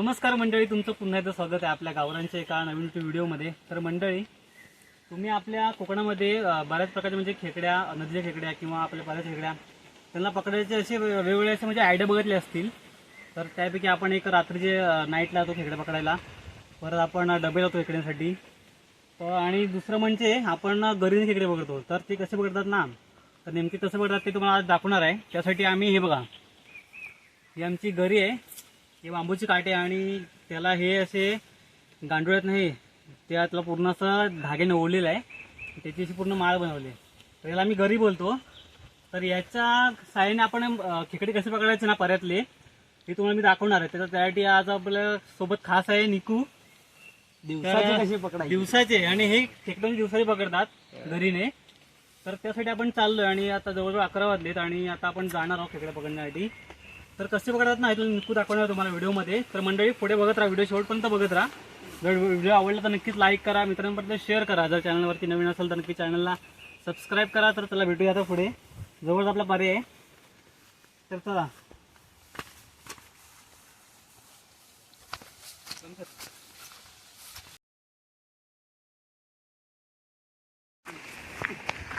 नमस्कार मंडळी तुमचं पुन्हा एकदा स्वागत आहे आपल्या गावरांच्या एका नवीन व्हिडिओमध्ये. तर मंडळी तुम्ही आपल्या कोकणामध्ये बऱ्याच प्रकारच्या म्हणजे खेकड्या नदीच्या खेकड्या किंवा आपल्या बऱ्याच खेकड्या त्यांना पकडायचे असे वेगवेगळे असे म्हणजे आयडिया बघितले असतील. तर त्यापैकी आपण एक रात्रीचे नाईटला जातो खेकड्या पकडायला. परत आपण डबे जातो खेकड्यांसाठी. तर आणि दुसरं म्हणजे आपण गरीने खेकडे पकडतो. तर ते कसे पकडतात ना? तर नेमके कसं पकडतात ते तुम्हाला आज दाखवणार आहे. त्यासाठी आम्ही हे बघा. ही आमची गरी आहे. ही बांबूची काटे आणि त्याला हे असे गांडोळ्यात नाही त्यातला पूर्ण असं धाग्याने ओढलेलं आहे. त्याची अशी पूर्ण माळ बनवली तर याला आम्ही गरी बोलतो. तर याच्या साहाय्याने आपण खेकडे कसे पकडायचे ना पर्यातले ते तुम्हाला मी दाखवणार आहे. त्याचा त्यासाठी आज आपल्यासोबत खास आहे निकू. दिवसाचे कसे पकडायचे? दिवसाचे आणि हे खेकडे दिवसाचे पकडतात घरीने. तर त्यासाठी आपण चाललोय आणि आता जवळजवळ अकरा वाजलेत आणि आता आपण जाणार आहोत खेकडे पकडण्यासाठी. तर कसे बघतात ना इथून निकू दाखवणार तुम्हाला व्हिडिओमध्ये. तर मंडळी पुढे बघत राहा व्हिडिओ शेवटपर्यंत बघत राहा. जर व्हिडिओ आवडला तर नक्कीच लाईक करा मित्रांपर्यंत शेअर करा. जर चॅनलवरती नवीन असेल तर नक्की चॅनलला सबस्क्राईब करा तर त्याला भेटूया आता पुढे. जवळच आपला पर्याय आहे. तर चला.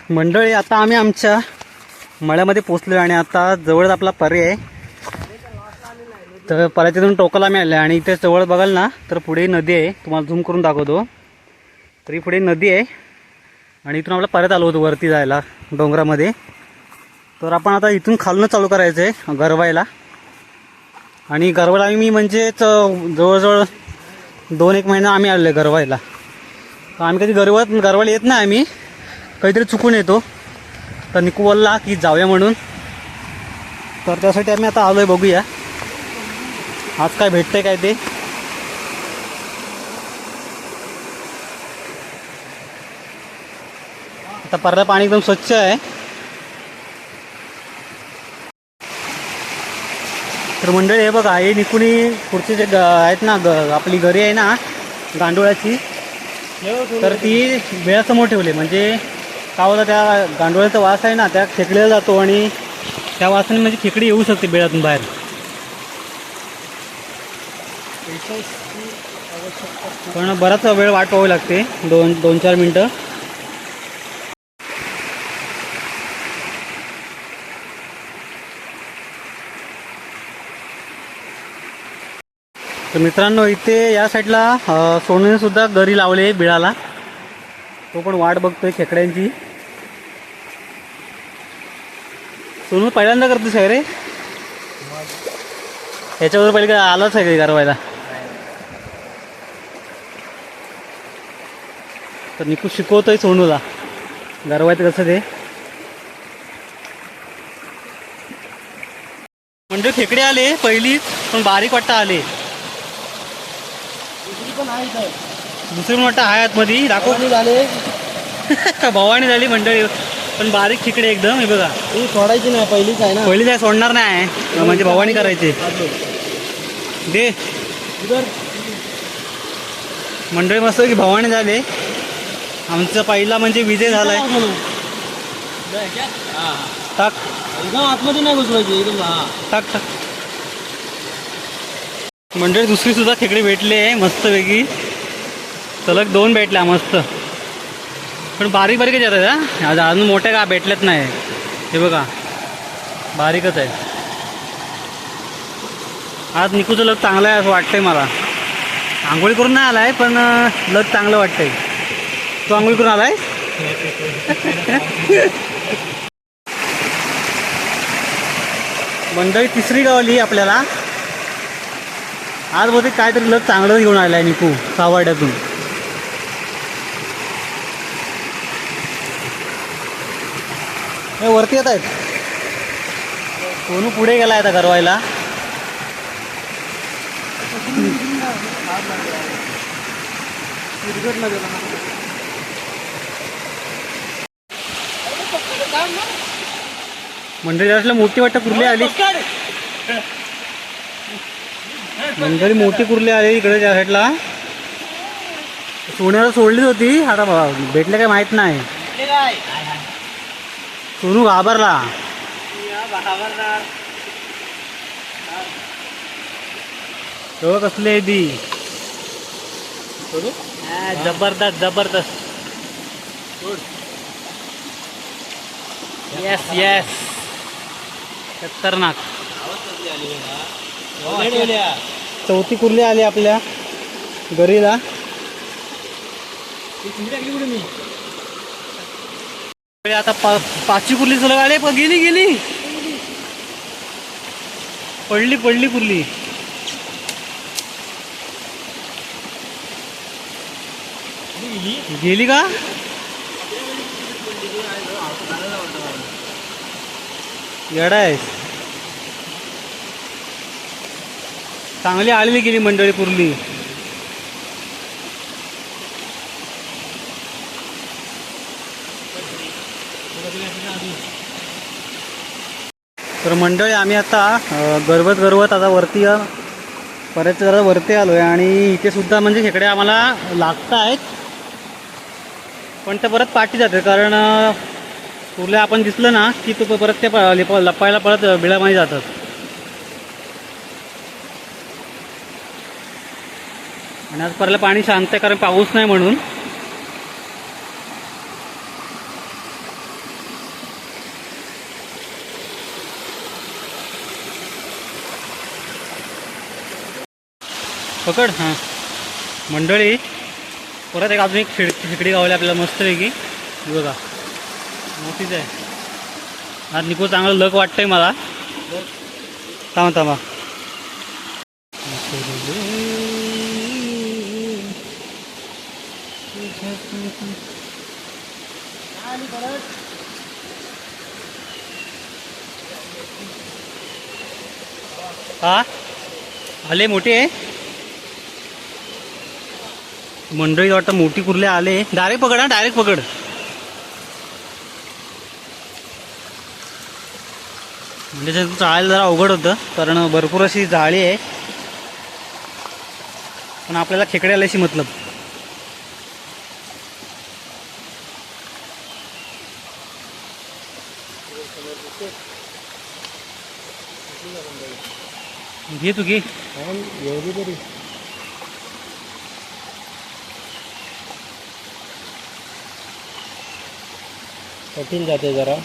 मंडळी आता आम्ही आमच्या मळ्यामध्ये पोचलो आणि आता जवळच आपला पर्याय तर तर पर्याच्यातून टोकाला आम्ही आले आणि इथे जवळ बघाल ना तर पुढे नदी आहे. तुम्हाला झूम करून दाखवतो. तरी पुढे नदी आहे आणि इथून आपलं परत आलो होतो वरती जायला डोंगरामध्ये. तर आपण आता इथून खालूनच चालू करायचं आहे गरवायला. आणि गरवायला आम्ही म्हणजेच जवळजवळ दोन एक महिना आम्ही आलो आहे गरवायला. तर आम्ही कधी गरवत गरवायला येत नाही आम्ही. काहीतरी चुकून येतो. तर निकू बोलला की जाऊया म्हणून. तर त्यासाठी आम्ही आता आलो आहे बघूया. आज काय भेटतंय काय ते? आता परला पाणी एकदम स्वच्छ आहे. तर मंडळी हे बघा हे निकुणी पुढचे जे आहेत ना आपली घरी आहे ना गांडोळाची तर ती वेळासमोर ठेवली. म्हणजे का होतं त्या गांडोळ्याचा वास आहे ना त्या खेकडीला जातो आणि त्या वासाने म्हणजे खेकडी येऊ शकते बेळातून बाहेर. पण बराच वेळ वाट पाहावी लागते. दोन दोन चार मिनटं. तर मित्रांनो इथे या साईडला सोनेसुद्धा सोनूने सुद्धा गरी लावले बिळाला. तो पण वाट बघतोय खेकड्यांची. सोनू पहिल्यांदा करतोस आहे रे? ह्याच्यावर पहिले काय आलंच आहे का गरवायला तर निकू शिकवतोय सोनूला. गरवायचं कसं ते? म्हणजे खेकडे आले पहिली पण बारीक वाटतं आले. दुसरी पण आहे वाटतं हाय आतमध्ये. दाखव. झाले? भवानी झाली मंडळी. पण बारीक खेकडे एकदम हे बघा. सोडायची नाही पहिलीच आहे ना. पहिली काय सोडणार नाही. म्हणजे भवानी करायचे. दे. मंडळी मस्त की भवानी झाले. आमचा पहिला म्हणजे विजय झालाय. टाक. आतमध्ये नाही घुसवायची हा. टाक टाक. मंडळी दुसरी सुद्धा खेकडे भेटले आहे मस्त वेगळी सलग दोन भेटल्या मस्त. पण बारीक बारीकच येतात हा. आज अजून मोठ्या का भेटल्यात नाही. हे बघा. बारीकच आहे. आज निकूचं लग चांगलं आहे असं वाटतंय मला. आंघोळी करून नाही आलाय पण अं, लग चांगलं वाटतंय. तू आंघोळी करून आलाय? मंडळी तिसरी गावली आपल्याला. आज बहुतेक काहीतरी लग चांगलं घेऊन आलाय निकू सावर्ड्यातून. हे वरती येत आहेत. सोनू पुढे गेला आता गरवायला मंडळी मोठी वाटतं कुर्ली आली. मंडळी मोठी कुर्ली आली इकडे त्या साईडला सोन्याला सोडलीच होती. आता भेटले काय माहीत नाही. सोनू घाबरला. कसले दी जबरदस्त जबरदस्त. येस येस खतरनाक. चौथी कुर्ली आली आपल्या. गरीला. आता पा पाचवी कुर्ली सलग आले पण गेली गेली. पडली पडली कुर्ली. गेली का? येडा आहे. चांगली आलेली गेली मंडळी पुरली. तर मंडळी आम्ही आता अ, गरवत गरवत आता वरती परत जरा वरती आलो आहे आणि इथे सुद्धा म्हणजे खेकडे आम्हाला लागत आहेत पण ते परत पाठी जाते कारण अ, आपण दिसलं ना की तो परत ते प- लपायला परत बिळामध्ये जातात आणि आज परला पाणी शांत आहे कारण पाऊस नाही म्हणून. पकड हां. मंडळी परत एक अजून एक खिड खिकडी गावली आपल्याला मस्तपैकी. बघा. मोठीच आहे. आज निको चांगलं लक वाटतंय मला. थांबा थांबा. हा? आले मोठे? आहे मंडळी वाटतं मोठी कुर्ले आले. डायरेक्ट पकड हा डायरेक्ट पकड. म्हणजे त्याचं चाळायला जरा अवघड होतं कारण भरपूर अशी जाळी आहे. पण आपल्याला खेकड्याला मतलब घे तू घे. तरी कठीण जाते जरा.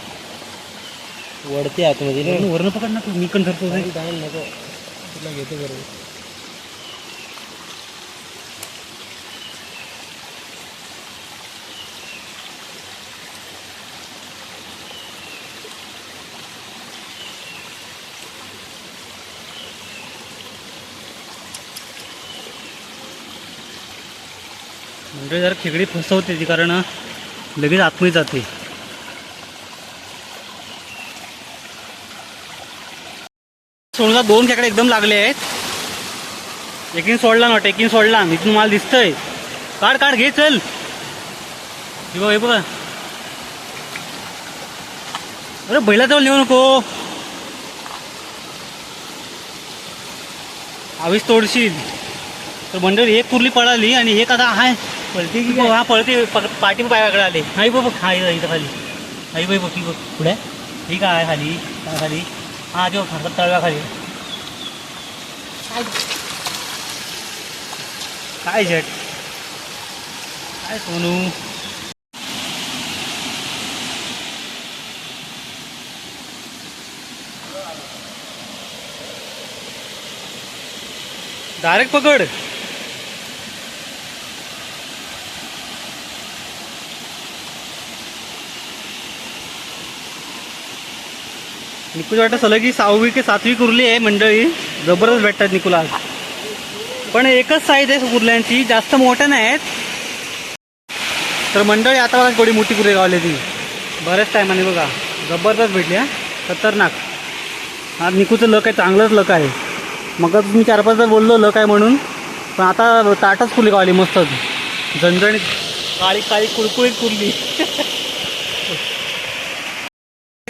वडते आतमध्ये ना. वरनं वरनं पकड ना तू मी पण धरतो टाइम टाइम नको. तुला घेतो बरोबर. म्हणजे जरा खेकडी फसवते ती कारण लगेच आतमध्ये जाते. सोडला दोन खेकडे एकदम लागले आहेत. एकीन सोडला ना एकीन सोडला. इथून मला दिसतंय. काढ काढ घे चल. हे बघ हे बघा. अरे बैलाजवळ नेऊ नको. आवीस तोडशील. तर मंडळी एक कुर्ली पळाली आणि एक आता हाय पळते की हा पळते. पाठी पायाकडे आले. हाय बघ हा इथं खाली. हाय बघ बघ की बघ पुढे. ठीक आहे खाली. काय खाली. हा जो तळव्या खाली काय झट काय सोनू डायरेक्ट पकड निकूच वाटतं सलगी की सहावी की सातवी कुर्ली आहे मंडळी. जबरदस्त भेटतात निकुला. आज पण एकच साईज आहे कुर्ल्यांची जास्त मोठ्या नाही आहेत तर मंडळी आता बघा थोडी मोठी कुर्ली गावली ती. बऱ्याच टायमाने बघा. जबरदस्त भेटली हा. खतरनाक. आज निकूचं लक आहे चांगलंच लक आहे. मग तुम्ही चार पाच जर बोललो लक आहे म्हणून. पण आता ताटच कुर्ली गावली मस्त झणझणीत. काळी काळी कुळकुळीत कुर्ली.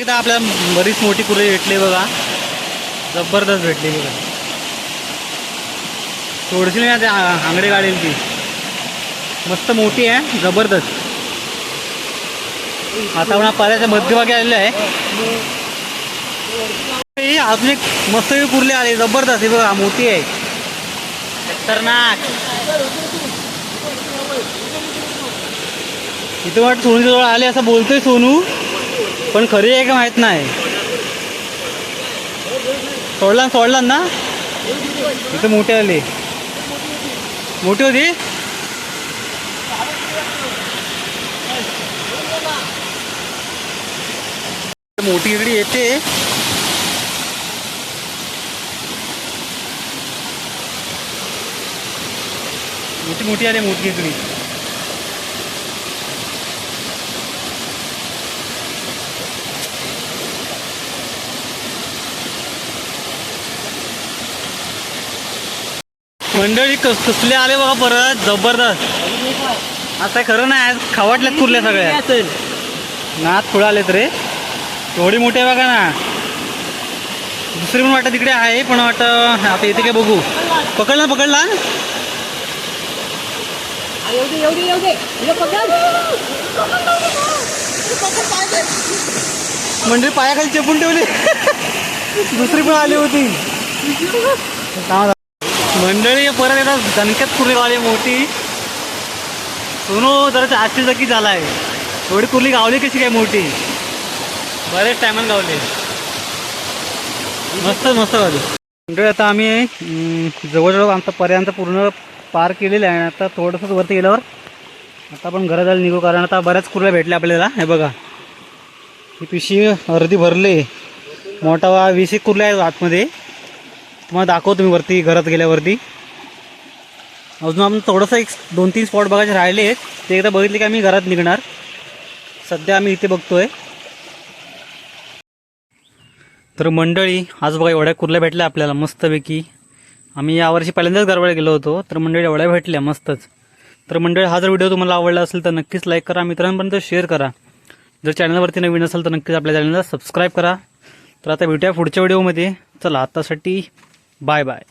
एकदा आपल्याला बरीच मोठी कुर्ली भेटली बघा. जबरदस्त भेटली बघा. थोडीशी नाही त्या आंगडे गाडील ती मस्त मोठी आहे जबरदस्त. आता आपण पाऱ्याच्या मध्यभागी आलेलो आहे. अजून एक मस्त कुर्ली आली जबरदस्त हे बघा मोठी आहे. खतरनाक. इथं वाट सोनूच्या जवळ आले असं बोलतोय सोनू. पण खरी आहे का माहीत नाही. सोडला सोडला ना? इथं मोठी आली. मोठी होती? मोठी इकडी येते. मोठी मोठी आली मोठी इकडी. मंडळी कस कसले आले बघा परत? जबरदस्त. आता खरं नाही आज खावाटल्यात कुरल्या सगळ्या? नात थोडं आलेत रे. एवढी मोठी बघा ना. दुसरी पण वाटत तिकडे आहे पण वाटत आता येते काय बघू. पकडला पकडला? म्हणजे पायाखाली चेपून ठेवली. दुसरी पण आली होती. मंडळी परत येतात दणक्यात कुर्ली गावली मोठी. सोनू जरा आश्चर्यचकित आहे थोडी कुर्ली गावली कशी काय मोठी? बरेच टायमान गावले. मस्त मस्त गावली. मंडळी आता आम्ही जवळजवळ आमचा पर्यंत पूर्ण पार केलेलं आहे. आता थोडंसंच वरती गेल्यावर आता आपण घरात जायला निघू कारण आता बऱ्याच कुर्ल्या भेटल्या आपल्याला. हे बघा. ही पिशी अर्धी भरली. मोठा वा वीस एक कुर्ल्या आहेत आतमध्ये. तुम्हाला दाखवतो मी वरती घरात गेल्यावरती. अजून आपण थोडंसं एक दोन तीन स्पॉट बघायचे राहिले आहेत. ते एकदा बघितले की आम्ही घरात निघणार. सध्या आम्ही इथे बघतोय. तर मंडळी आज बघा एवढ्या कुर्ल्या भेटल्या आपल्याला मस्तपैकी. आम्ही यावर्षी पहिल्यांदाच गरवाड्या गेलो होतो. तर मंडळी एवढ्या भेटल्या मस्तच. तर मंडळी हा जर व्हिडिओ तुम्हाला आवडला असेल तर नक्कीच लाईक करा मित्रांपर्यंत शेअर करा. जर चॅनलवरती नवीन असेल तर नक्कीच आपल्या चॅनलला सबस्क्राईब करा. तर आता भेटूया पुढच्या व्हिडिओमध्ये चला आतासाठी Bye bye.